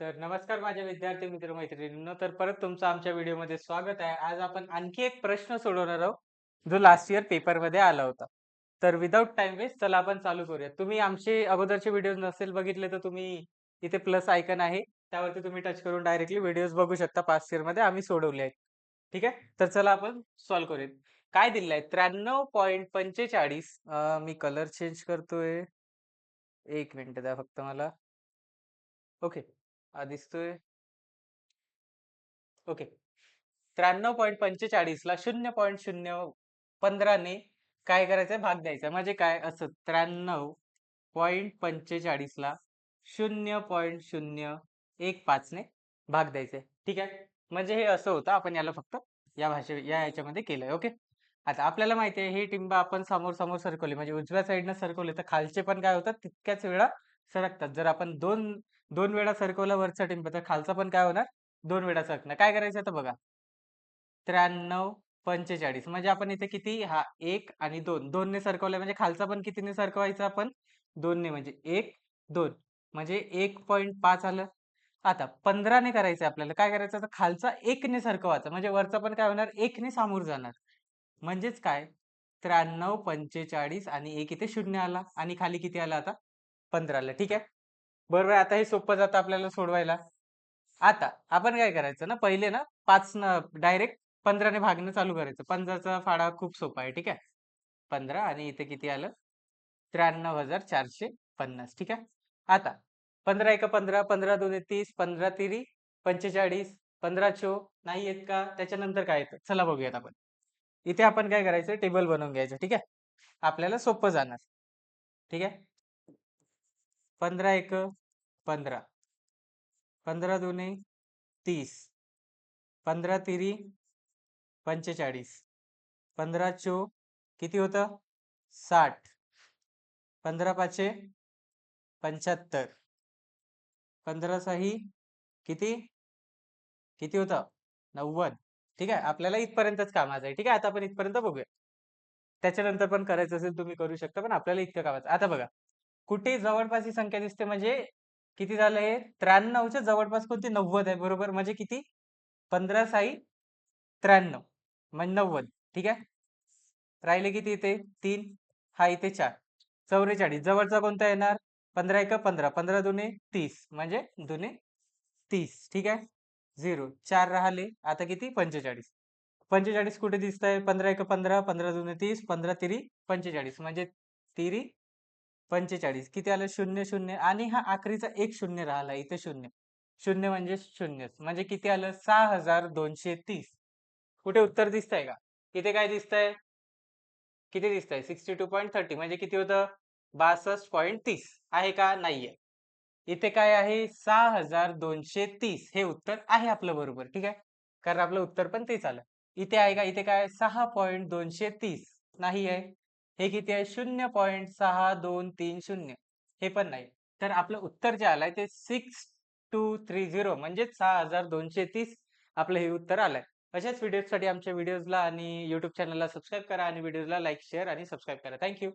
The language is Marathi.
तर नमस्कार माझ्या विद्यार्थी मित्र मैत्रिणींनो. तर परत तुमचं आमच्या व्हिडिओमध्ये स्वागत आहे. आज आपण आणखी एक प्रश्न सोडवणार आहोत जो लास्ट इयर पेपरमध्ये आला होता. तर विदाऊट टाइम वेस्ट चला आपण चालू करूया. तुम्ही आमचे अगोदरचे व्हिडिओ नसेल बघितले तर तुम्ही इथे प्लस आयकन आहे. त्यावरती तुम्ही टच करून डायरेक्टली व्हिडिओज बघू शकता. पास्ट इयरमध्ये आम्ही सोडवले आहेत. ठीक आहे? तर चला आपण सॉल्व्ह करूया. काय दिलेलं आहे? त्र्याण्णव पॉईंट पंचेचाळीस. मी कलर चेंज करतोय. एक मिनिट द्या फक्त मला. ओके दिसतोय. ओके. त्र्याण्णव पॉईंट पंचेचाळीसला शून्य पॉईंट शून्य पंधराने काय करायचंय? भाग द्यायचा म्हणजे काय? असं त्र्याण्णव पॉईंट पंचेचाळीसला शून्य पॉईंट शून्य एक पाचने भाग द्यायचा ठीक आहे? म्हणजे हे असं होतं. आपण याला फक्त या भाषे या याच्यामध्ये केलंय. ओके? आता आपल्याला माहिती आहे हे टिंब आपण समोर समोर सरकवले म्हणजे उजव्या साईडनं सरकवले तर खालचे पण काय होतात? तितक्याच वेळा सरकतात जर आपण दोन दोन वेळा सरकवला वरचा टिंब तर खालचा पण काय होणार? दोन वेळा सरकणार. काय करायचं आता बघा. त्र्याण्णव पंचेचाळीस. म्हणजे आपण इथे किती? हा एक आणि दोन. दोनने सरकवलं म्हणजे खालचा पण कितीने सरकवायचा आपण? दोनने म्हणजे एक दोन. म्हणजे एक पॉईंट पाच आलं. आता पंधराने करायचं आपल्याला. काय करायचं? आता खालचा एकने सरकवायचा. म्हणजे वरचा पण काय होणार? एकने सामोर जाणार. म्हणजेच काय? त्र्याण्णव पंचेचाळीस आणि एक इथे शून्य आला. आणि खाली किती आला आता? पंधरा ठीक आहे? बरोबर आता हे सोपं जातं आपल्याला सोडवायला. आता आपण काय करायचं ना पहिले ना पाच न डायरेक्ट पंधराने भागणं चालू करायचं. पंधराचा फाडा खूप सोपा आहे ठीक आहे? पंधरा आणि इथे किती आलं? त्र्याण्णव हजार चारशे पन्नास ठीक आहे? आता पंधरा एक पंधरा पंधरा दोन तीस पंधरा तिरी पंचेचाळीस पंधरा चो नाही येत का? त्याच्यानंतर काय येतं? चला बघूयात आपण. इथे आपण काय करायचं? टेबल बनवून घ्यायचं ठीक आहे? आपल्याला सोपं जाणार ठीक आहे? पंधरा एक पंधरा. पंधरा दोन्ही तीस. पंधरा तिरी पंचेचाळीस. पंधरा चो किती होतं? साठ. पंधरा पाचशे पंच्याहत्तर. पंधरा सही किती? किती होतं? नव्वद. ठीक आहे आपल्याला इथपर्यंतच कामाचं आहे. ठीक आहे आता आपण इथपर्यंत बघूया. त्याच्यानंतर पण करायचं असेल तुम्ही करू शकता पण आपल्याला इतकं कामाचं आता बघा. कुठे जवळपास ही संख्या दिसते म्हणजे किती झालं हे त्र्याण्णवच्या जवळपास कोणती? नव्वद आहे बरोबर? म्हणजे किती? पंधरा साई त्र्याण्णव. म्हणजे नव्वद. ठीक आहे? राहिले किती इथे? तीन. हा इथे चार. चौवेचाळीस. जवळचा कोणता येणार? पंधरा एक पंधरा. पंधरा दुने तीस. म्हणजे दुने तीस. ठीक आहे? झिरो. चार राहिले. आता किती? पंचेचाळीस. पंचेचाळीस कुठे दिसत आहे पंधरा एक पंधरा. पंधरा जुने तीस. पंधरा तिरी पंचेचाळीस. म्हणजे तिरी पंचेचाळीस. किती आलं? शून्य शून्य. आणि हा आखरीचा एक शून्य राहिला इथे शून्य. शून्य म्हणजे शून्य म्हणजे किती आलं? सहा हजार दोनशे तीस. कुठे उत्तर दिसतंय का? इथे काय दिसतंय? किती दिसतंय? Sixty two point thirty. म्हणजे किती होतं? बासष्ट पॉईंट तीस. आहे का? नाहीये. इथे काय आहे? सहा हजार दोनशे तीस. हे उत्तर आहे आपलं बरोबर. ठीक आहे? कारण आपलं उत्तर पण तेच आलं. इथे आहे का? इथे काय? सहा पॉईंट दोनशे तीस. नाही आहे हे किती आहे? शून्य पॉईंट सहा दोन तीन शून्य. हे पण नाही. तर आपलं उत्तर जे आलंय ते सिक्स टू थ्री झिरो म्हणजेच सहा हजार दोनशे तीस आपलं हे उत्तर आलंय. अशाच व्हिडिओसाठी आमच्या व्हिडिओजला आणि युट्यूब चॅनलला सबस्क्राईब करा आणि व्हिडिओजला लाईक शेअर आणि सबस्क्राईब करा. Thank you